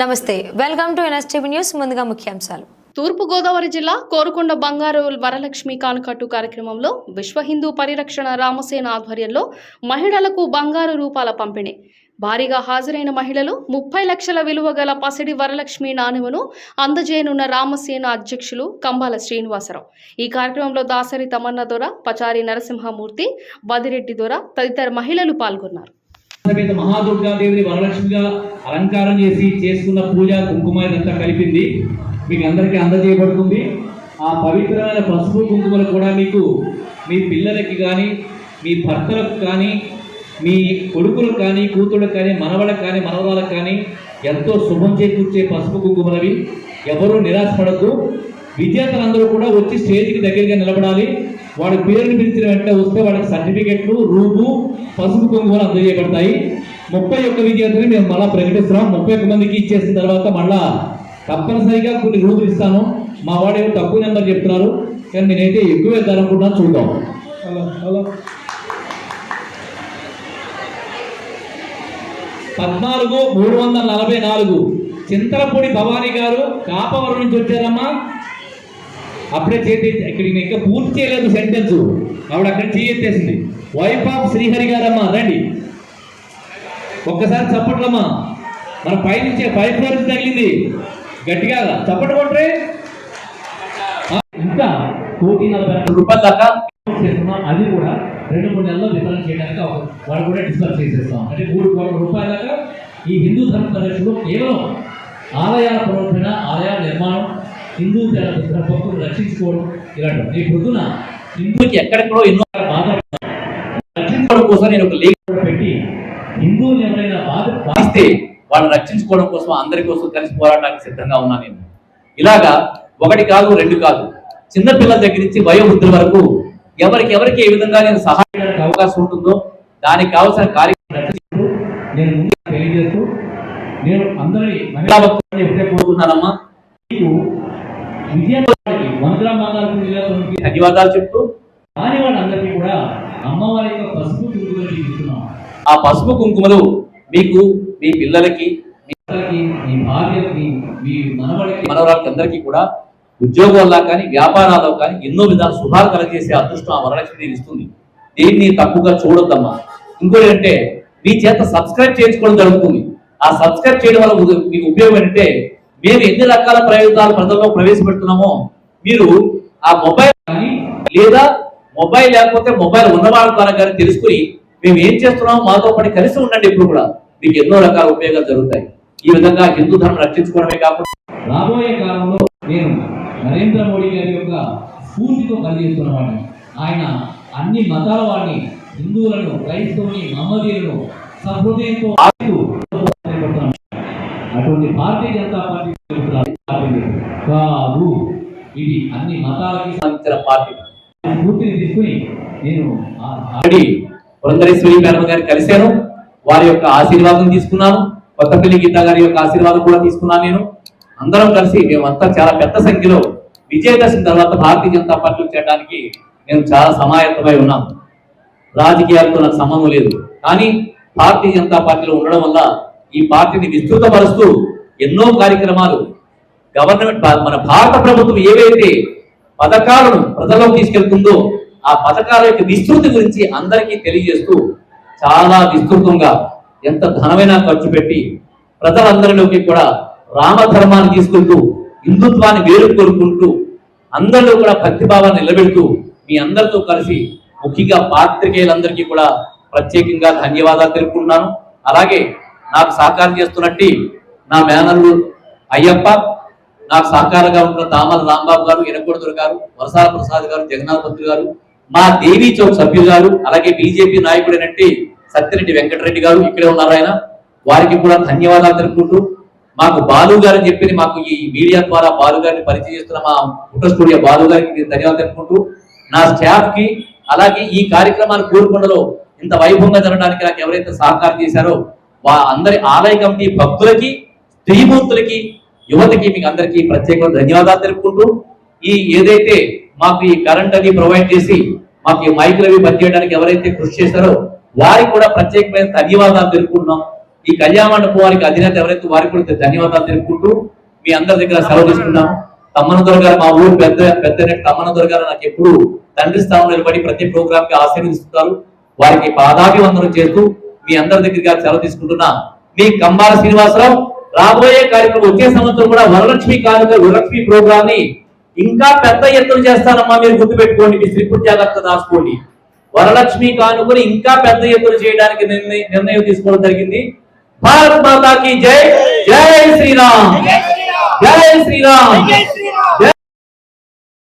నమస్తే welcome to NSTV news ముందుగా ముఖ్యాంశాలు. తూర్పుగోదావరి జిల్లా కోరుకొండ బంగారు వరలక్ష్మి కానుకట్టు కార్యక్రమంలో విశ్వ హిందూ పరిరక్షణ రామసేన ఆధ్వర్యంలో మహిళలకు బంగారు రూపాల పంపిణీ. భారీగా హాజరైన మహిళలు ముప్పై లక్షల విలువ గల పసిడి వరలక్ష్మి నాణెమును అందజేయనున్న రామసేన అధ్యక్షులు కంబాల శ్రీనివాసరావు. ఈ కార్యక్రమంలో దాసరి తమన్న దొర పచారి నరసింహమూర్తి బదిరెడ్డి దొర తదితర మహిళలు పాల్గొన్నారు. సమేత మహాదుర్గాదేవిని వరలక్ష్మిగా అలంకారం చేసి చేసుకున్న పూజ కుంకుమ ఇదంతా కలిపింది. మీకు అందరికీ అందజేయబడుతుంది. ఆ పవిత్రమైన పసుపు కుంకుమలు కూడా మీకు మీ పిల్లలకి కానీ మీ భర్తలకు కానీ మీ కొడుకులకు కానీ కూతుళ్ళకు కానీ మనవలకు కానీ మనవరాలకు కానీ ఎంతో శుభం చేకూర్చే పసుపు కుంకుమలవి. ఎవరూ నిరాశపడద్దు. విజేతలందరూ కూడా వచ్చి స్టేజ్కి దగ్గరగా నిలబడాలి. వాడి పేరుని పిలిచిన వెంటనే వస్తే వాళ్ళకి సర్టిఫికెట్లు రూపు పసుపు కుంకుమలు అందజేయబడతాయి. ముప్పై ఒక్క విజేతని మేము మళ్ళా ప్రకటిస్తున్నాం. ముప్పై ఒక్క మందికి ఇచ్చేసిన తర్వాత మళ్ళా తప్పనిసరిగా కొన్ని రూపులు ఇస్తాను. మా వాడు ఏమో తక్కువ నెంబర్ చెప్తున్నారు. కానీ నేనైతే ఎక్కువ వేద్దామనుకుంటున్నాను చూద్దాం. పద్నాలుగు మూడు వందల నలభై నాలుగు. చింతలపూడి భవానీ గారు కాపవరం నుంచి వచ్చారమ్మా. అప్పుడే చేతి ఇక్కడ ఇంకా పూర్తి చేయలేదు సెంటెన్స్ ఆవిడ అక్కడ చేయెత్తేసింది వైఫ్ ఆఫ్ శ్రీహరి గారమ్మా రండి. ఒక్కసారి చప్పట్లమ్మా. మన పైనుంచే పై ఫ్లోర్ తగిలింది. గట్టిగా చప్పట్లు కొట్టరే. ఇంకా కోటి నలభై రూపాయల దాకా చేస్తున్నాం. అది కూడా రెండు మూడు నెలల్లో వితరణ చేయడానికి వాళ్ళు కూడా డిస్కస్ చేసేస్తాం. అంటే మూడు కోట్ల రూపాయల దాకా ఈ హిందూ ధర్మ పరిరక్షణలో కేవలం ఆలయాల ప్రవర్తన ఆలయాల నిర్మాణం హిందూ ధర్మ భక్తులు రక్షించుకోవడం ఇలాంటి ఈ పొద్దున హిందూకి ఎక్కడెక్కడో ఎన్నో బాధ రక్షించుకోవడం కోసం నేను ఒక లేఖ పెట్టి హిందువులు ఎవరైనా బాధ బాధిస్తే వాళ్ళని రక్షించుకోవడం కోసం అందరి కోసం కలిసి పోరాటానికి సిద్ధంగా ఉన్నా నేను. ఇలాగా ఒకటి కాదు రెండు కాదు. చిన్నపిల్లల దగ్గర నుంచి వయోవృద్ధుల వరకు ఎవరికి ఎవరికి ఏ విధంగా నేను సహాయపడానికి అవకాశం ఉంటుందో దానికి కావాల్సిన కార్యక్రమం రచిస్తూ నేను ముందు తెలియజేస్తూ నేను అందరి మహిళా భక్తులను ఎప్పుడే కోరుకున్నానమ్మా మీకు విజయవాడకి వందల ధన్యవాదాలు చెప్తూ కాని వాళ్ళందరికీ కూడా అమ్మవారి యొక్క పసుపు కుంకుమలు ఇస్తున్నాం ఆ పసుపు కుంకుమలు మీకు మీ పిల్లలకి మీ భార్యకి మీ మనవడికి మనవరాలకి అందరికీ కూడా ఉద్యోగాల్లో కానీ వ్యాపారాల్లో కానీ ఎన్నో విధాల శుభాలు కలగజేసే అదృష్టం ఆ వరలక్ష్మి ఇస్తుంది. దీన్ని తప్పుగా చూడొద్దమ్మా. ఇంకోటి అంటే మీ చేత సబ్స్క్రైబ్ చేయించుకోవడం జరుగుతుంది. ఆ సబ్స్క్రైబ్ చేయడం వల్ల మీకు ఉపయోగం ఏంటంటే మేము ఎన్ని రకాల ప్రయోజనాలు ప్రజల్లో ప్రవేశపెడుతున్నామో మీరు ఆ మొబైల్ లేదా మొబైల్ లేకపోతే మొబైల్ ఉన్నవాళ్ళ ద్వారా కానీ తెలుసుకుని మేము ఏం చేస్తున్నామో మాతో పాటు కలిసి ఉండండి ఇప్పుడు కూడా. మీకు ఎన్నో రకాల ఉపయోగాలు జరుగుతాయి. ఈ విధంగా హిందూ ధర్మం రక్షించుకోవడమే కాకుండా రాబోయే కాలంలో నేను నరేంద్ర మోడీ గారి యొక్క స్ఫూర్తితో పనిచేస్తున్నవాడిని ఆయన అన్ని మతాల వాడిని హిందువులను క్రైస్తవుని మహమ్మదీయులను సహృదయంతో అటువంటి భారతీయ జనతా పార్టీ కాదు. ఇది అన్ని మతాలకి సంబంధించిన పార్టీ. స్ఫూర్తిని తీసుకుని నేను పురంధరేశ్వరి మేడం గారిని కలిశాను. వారి యొక్క ఆశీర్వాదం తీసుకున్నాను. కొత్తపల్లి గీత గారి యొక్క ఆశీర్వాదం కూడా తీసుకున్నాను నేను. అందరం కలిసి మేమంతా చాలా పెద్ద సంఖ్యలో విజయదశమి తర్వాత భారతీయ జనతా పార్టీలో చేయడానికి నేను చాలా సమాయత్తమై ఉన్నాను. రాజకీయాలతో నాకు సంబంధం లేదు. కానీ భారతీయ జనతా పార్టీలో ఉండడం వల్ల ఈ పార్టీని విస్తృతపరుస్తూ ఎన్నో కార్యక్రమాలు గవర్నమెంట్ మన భారత ప్రభుత్వం ఏవైతే పథకాలను ప్రజల్లోకి తీసుకెళ్తుందో ఆ పథకాల యొక్క విస్తృతి గురించి అందరికీ తెలియజేస్తూ చాలా విస్తృతంగా ఎంత ధనమైనా ఖర్చు పెట్టి ప్రజలందరిలోకి కూడా రామధర్మాన్ని తీసుకుంటూ హిందుత్వాన్ని వేరు కోరుకుంటూ అందరిలో కూడా భక్తిభావాన్ని నిలబెడుతూ మీ అందరితో కలిసి ముఖ్యంగా పాత్రికేయులందరికీ కూడా ప్రత్యేకంగా ధన్యవాదాలు తెలుపుకుంటున్నాను. అలాగే నాకు సహకారం చేస్తున్నట్టు నా మేనల్లు అయ్యప్ప నాకు సహకారంగా ఉంటున్న దామల రాంబాబు గారు ఎనకొడుతురు గారు వరసాల ప్రసాద్ గారు జగన్నాథ్ మంత్రి గారు మా దేవీ చౌక్ సభ్యులు గారు అలాగే బీజేపీ నాయకుడైనట్టి సత్యరెడ్డి వెంకటరెడ్డి గారు ఇక్కడే ఉన్నారు ఆయన. వారికి కూడా ధన్యవాదాలు తెలుపుకుంటూ మాకు బాలు గారు అని చెప్పి మాకు ఈ మీడియా ద్వారా బాలు గారిని పరిచయం చేస్తున్న మా పుట్ట స్టూడియో బాలు గారికి ధన్యవాదాలు తెలుపుకుంటూ నా స్టాఫ్కి అలాగే ఈ కార్యక్రమాలు కోరుకొండలో ఇంత వైభవంగా జరగడానికి నాకు ఎవరైతే సహకారం చేశారో వా అందరి ఆలయ కమిటీ భక్తులకి స్త్రీమూర్తులకి యువతకి మీకు అందరికీ ప్రత్యేకమైన ధన్యవాదాలు తెలుపుకుంటూ ఈ ఏదైతే మాకు ఈ కరెంట్ అది ప్రొవైడ్ చేసి మాకు ఈ మైకులు అవి పనిచేయడానికి ఎవరైతే కృషి చేశారో వారికి కూడా ప్రత్యేకమైన ధన్యవాదాలు తెలుపుకుంటున్నాం. ఈ కళ్యాణ మండపానికి అధినేత ఎవరైతే వారికి కూడా ధన్యవాదాలు తెలుపుకుంటూ మీ అందరి దగ్గర సెలవు తీసుకున్నాం తమ్మన గారు మా ఊరు పెద్ద పెద్ద తమ్మన గారు నాకు ఎప్పుడు తండ్రి స్థానంలో నిలబడి ప్రతి ప్రోగ్రామ్కి ఆశీర్వదిస్తున్నారు వారికి పాదాభివందనం చేస్తూ మీ అందరి దగ్గరగా సెలవు తీసుకుంటున్నా. మీ కంబాల శ్రీనివాసరావు రాబోయే కార్యక్రమం వచ్చే సంవత్సరం కూడా వరలక్ష్మి కానుక వరలక్ష్మి ప్రోగ్రామ్ని ఇంకా పెద్ద ఎత్తున చేస్తానమ్మా మీరు గుర్తుపెట్టుకోండి మీ శ్రీపుర్ జాగ్రత్త దాచుకోండి. వరలక్ష్మి కానుకని ఇంకా పెద్ద ఎత్తున చేయడానికి నిర్ణయ- నిర్ణయం తీసుకోవడం జరిగింది. భారత్ మాతాకి జై జై శ్రీరామ్ జై శ్రీరామ్